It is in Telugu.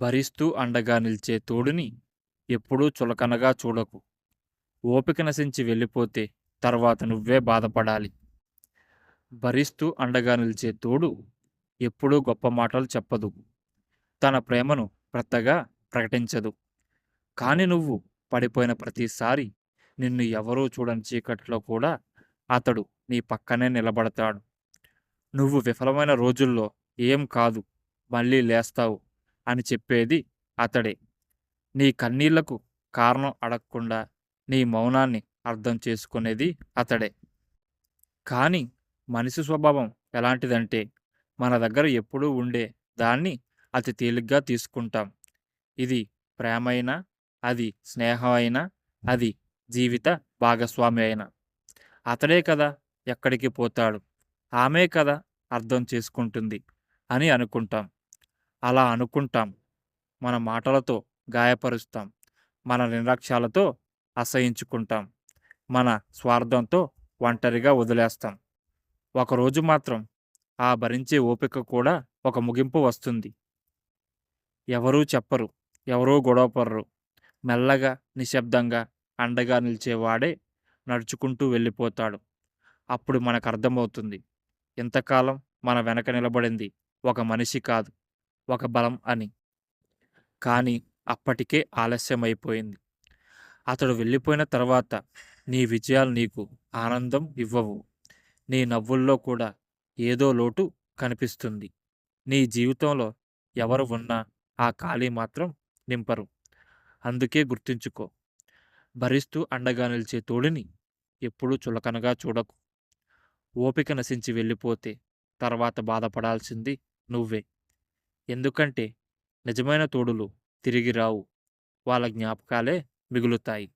భరిస్తూ అండగా నిలిచే తోడుని ఎప్పుడూ చులకనగా చూడకు. ఓపిక నశించి వెళ్ళిపోతే తర్వాత నువ్వే బాధపడాలి. భరిస్తూ అండగా నిలిచే తోడు ఎప్పుడూ గొప్ప మాటలు చెప్పదు. తన ప్రేమను పెద్దగా ప్రకటించదు. కాని నువ్వు పడిపోయిన ప్రతిసారి నిన్ను ఎవరూ చూడని చీకట్లో కూడా అతడు నీ పక్కనే నిలబడతాడు. నువ్వు విఫలమైన రోజుల్లో ఏం కాదు మళ్ళీ లేస్తావు. అని చెప్పేది అతడే. నీ కన్నీళ్ళకు కారణం అడగకుండా నీ మౌనాన్ని అర్థం చేసుకునేది అతడే. కానీ మనిషి స్వభావం ఎలాంటిదంటే మన దగ్గర ఎప్పుడూ ఉండే దాన్ని అతి తేలిగ్గా తీసుకుంటాం. ఇది ప్రేమైనా అది స్నేహం అయినా అది జీవిత భాగస్వామి అయినా. అతడే కదా ఎక్కడికి పోతాడు. ఆమె కదా అర్థం చేసుకుంటుంది అని అనుకుంటాం. అలా అనుకుంటాం. మన మాటలతో గాయపరుస్తాం. మన నిర్లక్ష్యాలతో అసహించుకుంటాం. మన స్వార్థంతో ఒంటరిగా వదిలేస్తాం. ఒకరోజు మాత్రం ఆ భరించే ఓపిక కూడా ఒక ముగింపు వస్తుంది. ఎవరూ చెప్పరు. ఎవరూ గొడవపడరు మెల్లగా నిశ్శబ్దంగా అండగా నిలిచేవాడే నడుచుకుంటూ వెళ్ళిపోతాడు. అప్పుడు మనకు అర్థమవుతుంది. ఇంతకాలం మన వెనక నిలబడింది ఒక మనిషి కాదు. ఒక బలం అని. కానీ అప్పటికే ఆలస్యమైపోయింది. అతడు వెళ్ళిపోయిన తర్వాత నీ విజయాలు నీకు ఆనందం ఇవ్వవు. నీ నవ్వుల్లో కూడా ఏదో లోటు కనిపిస్తుంది. నీ జీవితంలో ఎవరు ఉన్నా ఆ ఖాళీ మాత్రం నింపరు. అందుకే గుర్తుంచుకో. భరిస్తూ అండగా నిలిచే తోడిని ఎప్పుడూ చులకనగా చూడకు. ఓపిక నశించి వెళ్ళిపోతే తర్వాత బాధపడాల్సింది నువ్వే. ఎందుకంటే నిజమైన తోడులు తిరిగి రావు. వాళ్ళ జ్ఞాపకాలే మిగులుతాయి.